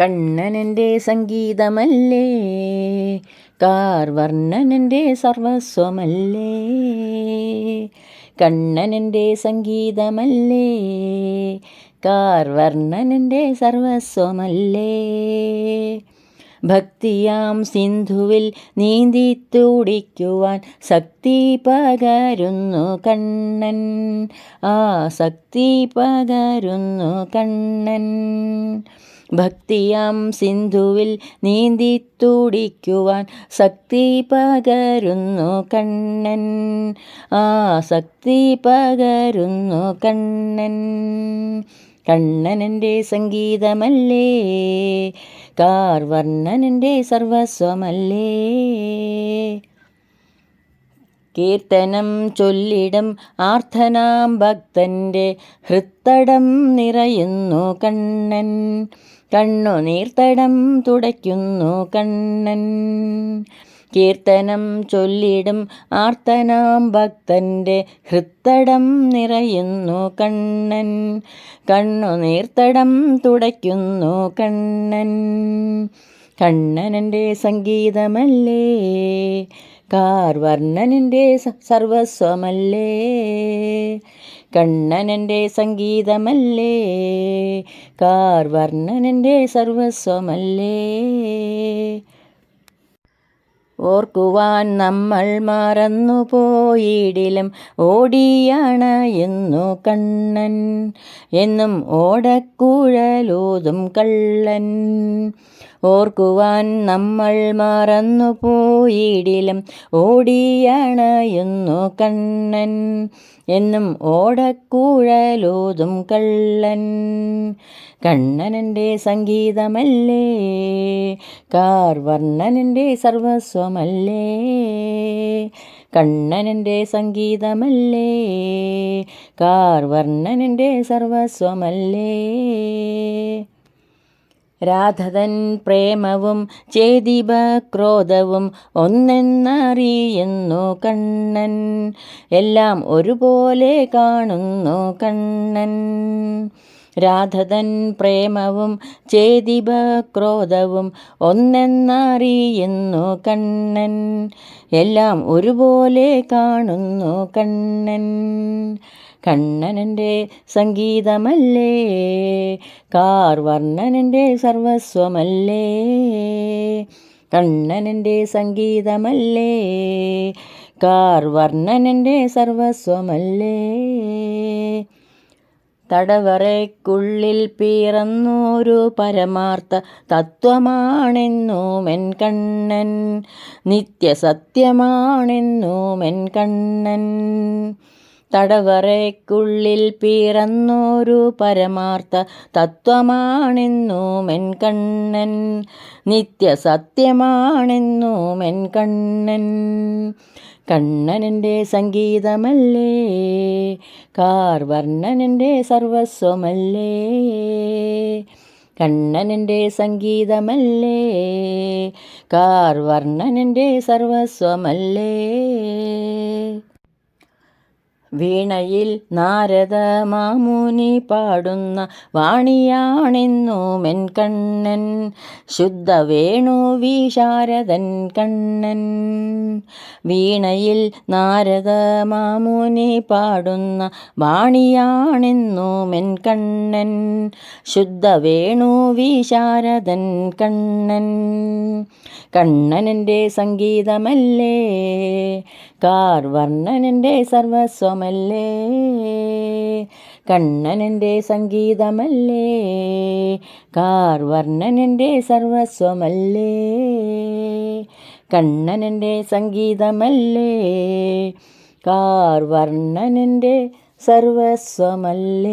കണ്ണനന്റെ സംഗീതമല്ലേ? കാർവർണനന്റെ സർവസ്വമല്ലേ? കണ്ണനന്റെ സംഗീതമല്ലേ? കാർവർണനന്റെ സർവസ്വമല്ലേ? ഭക്തിയാം സിന്ധുവിൽ നീന്തി തുടിക്കുവാൻ ശക്തി പകരുന്നു കണ്ണൻ. ആ ശക്തി പകരുന്നു കണ്ണൻ. ഭക്തിയാം സിന്ധുവിൽ നീന്തി തുടിക്കുവാൻ ശക്തി പകരുന്നു കണ്ണൻ. ആ ശക്തി പകരുന്നു കണ്ണൻ. കണ്ണനന്റെ സംഗീതമല്ലേ? കാർവർണനന്റെ സർവസ്വമല്ലേ? കീർത്തനം ചൊല്ലിടം ആർത്തനാം ഭക്തന്റെ ഹൃത്തടം നിറയുന്നു കണ്ണൻ. കണ്ണു നീർത്തടം തുടയ്ക്കുന്നു കണ്ണൻ. കീർത്തനം ചൊല്ലിടും ആർത്തനാം ഭക്തന്റെ ഹൃത്തടം നിറയുന്നു കണ്ണൻ. കണ്ണു നീർത്തടം തുടയ്ക്കുന്നു കണ്ണൻ. കണ്ണനന്റെ സംഗീതമല്ലേ? കാർവർണനന്റെ സർവസ്വമല്ലേ? കണ്ണനന്റെ സംഗീതമല്ലേ? കാർവർണനന്റെ സർവസ്വമല്ലേ? ഓർക്കുവാൻ നമ്മൾ മറന്നു പോയിടിലും ഓടിയാണ് എന്നു കണ്ണൻ. എന്നും ഓടക്കുഴലൂതും കള്ളൻ. ഓർക്കുവാൻ നമ്മൾ മറന്നു പോയിടിലും ഓടിയണയുന്നു കണ്ണൻ എന്നും ഓടക്കൂഴലോതും കള്ളൻ. കണ്ണനന്റെ സംഗീതമല്ലേ? കാർവർണനന്റെ സർവസ്വമല്ലേ? കണ്ണനന്റെ സംഗീതമല്ലേ? കാർവർണനന്റെ സർവസ്വമല്ലേ? രാധതൻ പ്രേമവും ചേതിബ ക്രോധവും ഒന്നെന്നറിയുന്നു കണ്ണൻ. എല്ലാം ഒരുപോലെ കാണുന്നു കണ്ണൻ. രാധതൻ പ്രേമവും ചേതിബ ക്രോധവും ഒന്നെന്നറിയുന്നു കണ്ണൻ. എല്ലാം ഒരുപോലെ കാണുന്നു കണ്ണൻ. കണ്ണനന്റെ സംഗീതമല്ലേ? കാർവർണനന്റെ സർവസ്വമല്ലേ? കണ്ണനന്റെ സംഗീതമല്ലേ? കാർവർണനന്റെ സർവസ്വമല്ലേ? തടവറയ്ക്കുള്ളിൽ പിറന്നൊരു പരമാർത്ഥ തത്വമാണെന്നുമെൻ കണ്ണൻ നിത്യസത്യമാണെന്നുമെൻ കണ്ണൻ. തടവറയ്ക്കുള്ളിൽ പിറന്നൊരു പരമാർത്ഥ തത്വമാണെന്നു മെൻകണ്ണൻ നിത്യസത്യമാണെന്നു മെൻകണ്ണൻ. കണ്ണനന്റെ സംഗീതമല്ലേ? കാർവർണനന്റെ സർവസ്വമല്ലേ? കണ്ണനന്റെ സംഗീതമല്ലേ? കാർവർണനന്റെ സർവസ്വമല്ലേ? വീണയിൽ നാരദ മാമുനി പാടുന്ന വാണിയാണെന്നുമെൻ കണ്ണൻ ശുദ്ധ വേണു വിശാരദൻ കണ്ണൻ. വീണയിൽ നാരദ മാമുനി പാടുന്ന വാണിയാണെന്നുമെൻ കണ്ണൻ ശുദ്ധ വേണു വിശാരദൻ കണ്ണൻ. കണ്ണനന്റെ സംഗീതമല്ലേ? കാർവർണനന്റെ സർവസ്വമല്ലേ കണ്ണനന്റെ സംഗീതമല്ലേ? കാർവർണനന്റെ സർവസ്വമല്ലേ? കണ്ണനന്റെ സംഗീതമല്ലേ? കാർവർണനന്റെ സർവസ്വമല്ലേ?